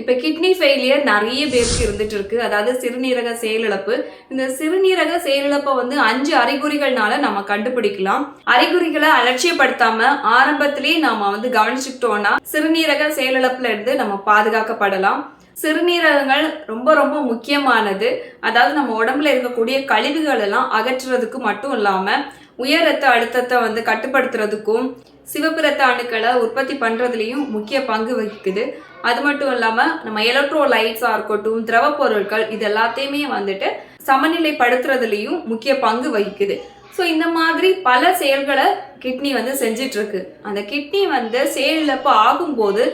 இப்போ kidney failure நிறைய பேருக்கு இருந்துட்டு இருக்கு. அதாவது சிறுநீரக செயலிழப்பு. இந்த சிறுநீரக செயலிழப்பை வந்து அஞ்சு அறிகுறிகள்னால நம்ம கண்டுபிடிக்கலாம். அறிகுறிகளை அலட்சியப்படுத்தாம ஆரம்பத்திலேயே நாம வந்து கவனிச்சுக்கிட்டோம்னா சிறுநீரக செயலிழப்புல இருந்து நம்ம பாதுகாக்கப்படலாம். சிறுநீரகங்கள் ரொம்ப ரொம்ப முக்கியமானது. அதாவது நம்ம உடம்புல இருக்கக்கூடிய கழிவுகள் எல்லாம் அகற்றுறதுக்கு மட்டும் இல்லாம உயர் ரத்த அழுத்தத்தை வந்து கட்டுப்படுத்துறதுக்கும் சிவப்பு அணுக்களை உற்பத்தி பண்ணுறதுலேயும் முக்கிய பங்கு வகிக்குது. அது மட்டும் இல்லாமல் நம்ம எலக்ட்ரோலைட்ஸா இருக்கட்டும் திரவ பொருட்கள் இது எல்லாத்தையுமே வந்துட்டு சமநிலைப்படுத்துறதுலேயும் முக்கிய பங்கு வகிக்குது. ஸோ இந்த மாதிரி பல செயல்களை கிட்னி வந்து செஞ்சிட்ருக்கு. அந்த கிட்னி வந்து செயலிழப்பு ஆகும்போது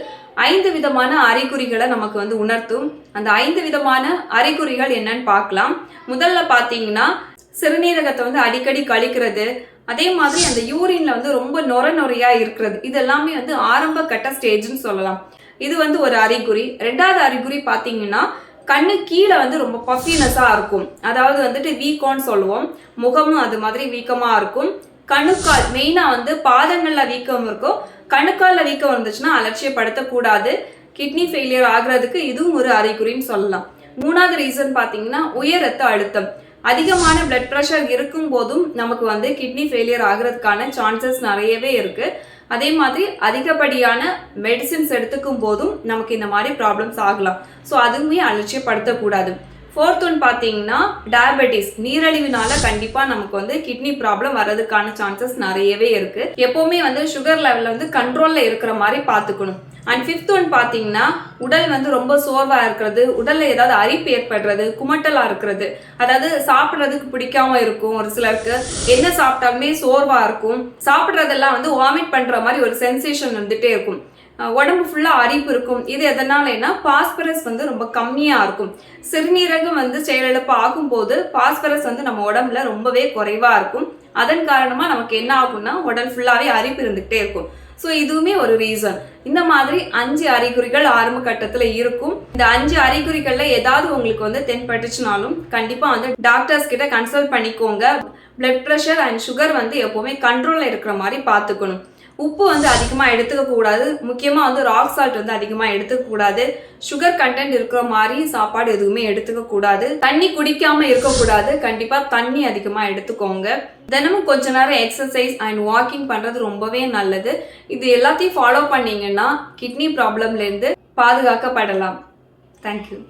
ஐந்து விதமான அறிகுறிகளை நமக்கு வந்து உணர்த்தும். அந்த ஐந்து விதமான அறிகுறிகள் என்னன்னு பார்க்கலாம். முதல்ல பார்த்தீங்கன்னா சிறுநீரகத்தை வந்து அடிக்கடி கழிக்கிறது அதே மாதிரி அந்த யூரின்ல வந்து ரொம்ப நொர நொறையா இருக்கிறது. இது எல்லாமே வந்து ஆரம்ப கட்ட ஸ்டேஜ்னு சொல்லலாம். இது வந்து ஒரு அறிகுறி. ரெண்டாவது அறிகுறி பார்த்தீங்கன்னா கண்ணு கீழே வந்து ரொம்ப பஃபினஸாக இருக்கும். அதாவது வந்துட்டு வீக்கம்னு சொல்லுவோம். முகமும் அது மாதிரி வீக்கமாக இருக்கும். கணுக்கால் மெயினாக வந்து பாதங்களில் வீக்கம் இருக்கும். கணுக்காலில் வீக்கம் இருந்துச்சுன்னா அலட்சியப்படுத்தக்கூடாது. கிட்னி ஃபெயிலியர் ஆகுறதுக்கு இதுவும் ஒரு அறிகுறின்னு சொல்லலாம். மூணாவது ரீசன் பார்த்தீங்கன்னா உயர் ரத்த அழுத்தம். அதிகமான பிளட் ப்ரெஷர் இருக்கும் போதும் நமக்கு வந்து கிட்னி ஃபெயிலியர் ஆகிறதுக்கான சான்சஸ் நிறையவே இருக்கு. அதே மாதிரி அதிகப்படியான மெடிசின்ஸ் எடுத்துக்கும் போதும் நமக்கு இந்த மாதிரி ப்ராப்ளம்ஸ் ஆகலாம். ஸோ அதுவுமே அலட்சியப்படுத்தக்கூடாது. ஃபோர்த் ஒன் பார்த்தீங்கன்னா டயபெட்டிஸ் நீரழிவுனால கண்டிப்பாக நமக்கு வந்து கிட்னி ப்ராப்ளம் வர்றதுக்கான சான்சஸ் நிறையவே இருக்கு. எப்போவுமே வந்து சுகர் லெவலில் வந்து கண்ட்ரோலில் இருக்கிற மாதிரி பார்த்துக்கணும். அண்ட் ஃபிஃப்த் ஒன் பார்த்தீங்கன்னா உடல் வந்து ரொம்ப சோர்வாக இருக்கிறது உடலில் ஏதாவது அரிப்பு ஏற்படுறது குமட்டலாக இருக்கிறது. அதாவது சாப்பிட்றதுக்கு பிடிக்காம இருக்கும் ஒரு சிலருக்கு. என்ன சாப்பிட்டாலுமே சோர்வாக இருக்கும். சாப்பிட்றதெல்லாம் வந்து வாமிட் பண்ணுற மாதிரி ஒரு சென்சேஷன் வந்துட்டே இருக்கும். உடம்பு ஃபுல்லாக அரிப்பு இருக்கும். இது எதனாலனா பாஸ்பரஸ் வந்து ரொம்ப கம்மியாக இருக்கும். சிறுநீரகம் வந்து செயலிழப்பு ஆகும்போது பாஸ்பரஸ் வந்து நம்ம உடம்புல ரொம்பவே குறைவாக இருக்கும். அதன் காரணமாக நமக்கு என்ன ஆகும்னா உடல் ஃபுல்லாகவே அரிப்பு இருந்துகிட்டே இருக்கும். ஸோ இதுவுமே ஒரு ரீசன் இந்த மாதிரி அஞ்சு அறிகுறிகள் ஆரம்ப கட்டத்தில் இருக்கும். இந்த அஞ்சு அறிகுறிகளில் ஏதாவது உங்களுக்கு வந்து தென்பட்டுச்சுனாலும் கண்டிப்பாக வந்து டாக்டர்ஸ் கிட்ட கன்சல்ட் பண்ணிக்கோங்க. பிளட் ப்ரெஷர் அண்ட் சுகர் வந்து எப்போவுமே கண்ட்ரோலில் இருக்கிற மாதிரி பார்த்துக்கணும். உப்பு வந்து அதிகமாக எடுத்துக்க கூடாது. முக்கியமாக வந்து ராக் சால்ட் வந்து அதிகமாக எடுத்துக்க கூடாது. சுகர் கண்டென்ட் இருக்கிற மாதிரி சாப்பாடு எதுவுமே எடுத்துக்க கூடாது. தண்ணி குடிக்காமல் இருக்கக்கூடாது கண்டிப்பாக தண்ணி அதிகமாக எடுத்துக்கோங்க. தினமும் கொஞ்ச நேரம் எக்ஸசைஸ் அண்ட் வாக்கிங் பண்ணுறது ரொம்பவே நல்லது. இது எல்லாத்தையும் ஃபாலோ பண்ணீங்கன்னா கிட்னி ப்ராப்ளம்லேருந்து பாதுகாக்கப்படலாம். தேங்க்யூ